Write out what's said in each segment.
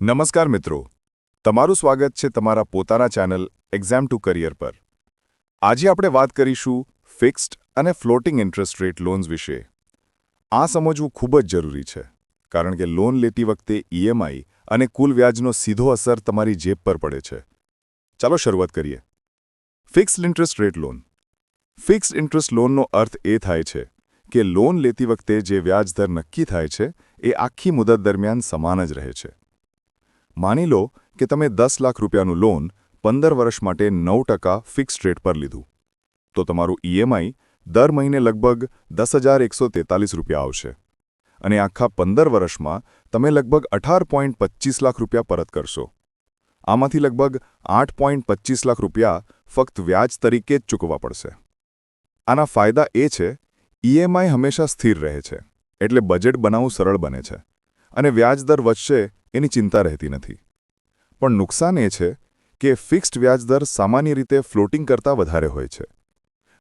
નમસ્કાર મિત્રો. તમારું સ્વાગત છે તમારા પોતાના ચેનલ એક્ઝામ ટુ કરિયર પર. આજે આપણે વાત કરીશું ફિક્સ્ડ અને ફ્લોટિંગ ઇન્ટરેસ્ટ રેટ લોન્સ વિશે. આ સમજવું ખૂબ જ જરૂરી છે, કારણ કે લોન લેતી વખતે ઈએમઆઈ અને કુલ વ્યાજનો સીધો અસર તમારી જેબ પર પડે છે. ચાલો શરૂઆત કરીએ. Fixed interest rate loan fixed interest લોનનો અર્થ એ થાય છે કે લોન લેતી વખતે જે વ્યાજ દર નક્કી થાય છે, એ આખી મુદત દરમિયાન સમાન જ રહે છે. માની લો કે તમે દસ લાખ રૂપિયાનું લોન પંદર વર્ષ માટે નવ ટકા ફિક્સ્ડ રેટ પર લીધું. તો તમારું ઈએમઆઈ દર મહિને લગભગ દસ હજાર એકસો તેતાલીસ રૂપિયા આવશે. અને આખા પંદર વર્ષમાં તમે લગભગ અઢાર લાખ રૂપિયા પરત કરશો. આમાંથી લગભગ આઠ લાખ રૂપિયા ફક્ત વ્યાજ તરીકે જ ચૂકવવા પડશે. આના ફાયદા એ છે ઈએમઆઈ હંમેશા સ્થિર રહે છે. એટલે બજેટ બનાવવું સરળ બને છે. અને વ્યાજ દર વધશે એની ચિંતા રહેતી નથી. પણ નુકસાન એ છે કે ફિક્સ્ડ વ્યાજદર સામાન્ય રીતે ફ્લોટિંગ કરતાં વધારે હોય છે.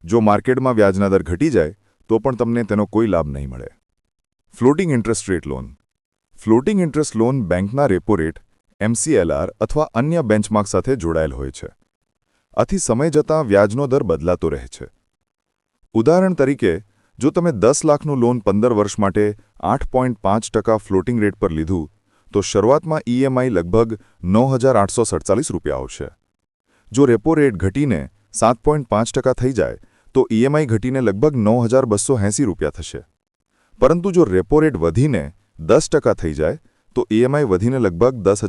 જો માર્કેટમાં વ્યાજના દર ઘટી જાય, તો પણ તમને તેનો કોઈ લાભ નહીં મળે. Floating interest rate loan. Floating interest loan બેંકના રેપો રેટ એમસીએલઆર અથવા અન્ય બેન્ચમાર્ક સાથે જોડાયેલ હોય છે. આથી સમય જતાં વ્યાજનો દર બદલાતો રહે છે. ઉદાહરણ તરીકે, જો તમે દસ લાખનું લોન પંદર વર્ષ માટે આઠ પોઈન્ટ પાંચ ટકા ફ્લોટિંગ રેટ પર લીધું તો શરૂઆતમાં ઈએમઆઈ લગભગ નવ રૂપિયા આવશે. જો રેપો રેટ ઘટીને સાત થઈ જાય, તો ઈએમઆઈ ઘટીને લગભગ નવ રૂપિયા થશે. પરંતુ જો રેપો રેટ વધીને દસ થઈ જાય, તો ઈએમઆઈ વધીને લગભગ દસ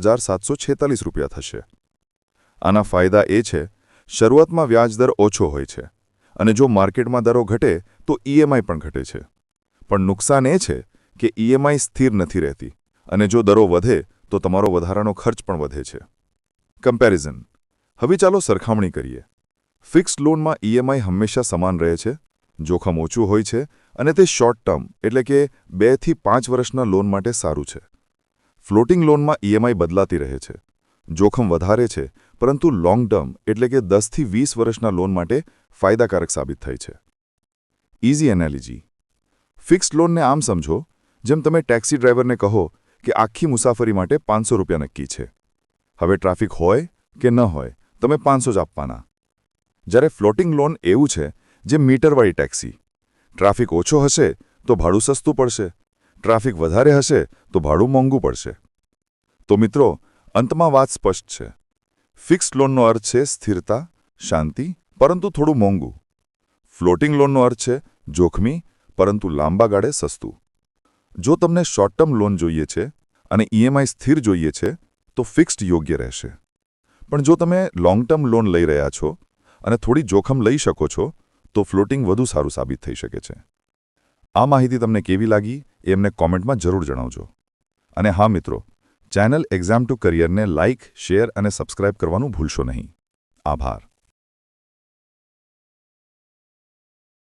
રૂપિયા થશે. આના ફાયદા એ છે, શરૂઆતમાં વ્યાજદર ઓછો હોય છે, અને જો માર્કેટમાં દરો ઘટે, તો ઈએમઆઈ પણ ઘટે છે. પણ નુકસાન એ છે કે ઈએમઆઈ સ્થિર નથી રહેતી. અને જો દરો વધે, તો તમારો વધારાનો ખર્ચ પણ વધે છે. કમ્પેરિઝન હવે ચાલો સરખામણી કરીએ. ફિક્સ્ડ લોનમાં ઈએમઆઈ હંમેશા સમાન રહે છે, જોખમ ઓછું હોય છે, અને તે શોર્ટ ટર્મ એટલે કે બેથી પાંચ વર્ષના લોન માટે સારું છે. ફ્લોટિંગ લોનમાં ઈએમઆઈ બદલાતી રહે છે. જોખમ વધારે છે, પરંતુ લોંગ ટર્મ એટલે કે દસથી વીસ વર્ષના લોન માટે ફાયદાકારક સાબિત થાય છે. ઇઝી એનાલિજી ફિક્સ્ડ લોનને આમ સમજો, જેમ તમે ટેક્સી ડ્રાઈવરને કહો કે આખી મુસાફરી માટે પાંચસો રૂપિયા નક્કી છે. હવે ટ્રાફિક હોય કે ન હોય, તમે પાંચસો જ આપવાના. જ્યારે ફ્લોટિંગ લોન એવું છે જે મીટરવાળી ટેક્સી. ટ્રાફિક ઓછો હશે તો ભાડું સસ્તું પડશે. ટ્રાફિક વધારે હશે તો ભાડું મોંઘું પડશે. તો મિત્રો, અંતમાં વાત સ્પષ્ટ છે. ફિક્સ્ડ લોનનો અર્થ છે સ્થિરતા, શાંતિ, પરંતુ થોડું મોંઘું. ફ્લોટિંગ લોનનો અર્થ છે જોખમી, પરંતુ લાંબા ગાળે સસ્તું. જો તમને શોર્ટ ટર્મ લોન જોઈએ છે અને ઈએમઆઈ સ્થિર જોઈએ છે, તો ફિક્સ્ડ યોગ્ય રહેશે. પણ જો તમે લોંગ ટર્મ લોન લઈ રહ્યા છો અને થોડી જોખમ લઈ શકો છો, તો ફ્લોટિંગ વધુ સારું સાબિત થઈ શકે છે. આ માહિતી તમને કેવી લાગી એ અમને કોમેન્ટમાં જરૂર જણાવજો. અને હા મિત્રો, ચેનલ એક્ઝામ ટુ કરિયરને લાઇક શેર અને સબસ્ક્રાઇબ કરવાનું ભૂલશો નહીં. આભાર.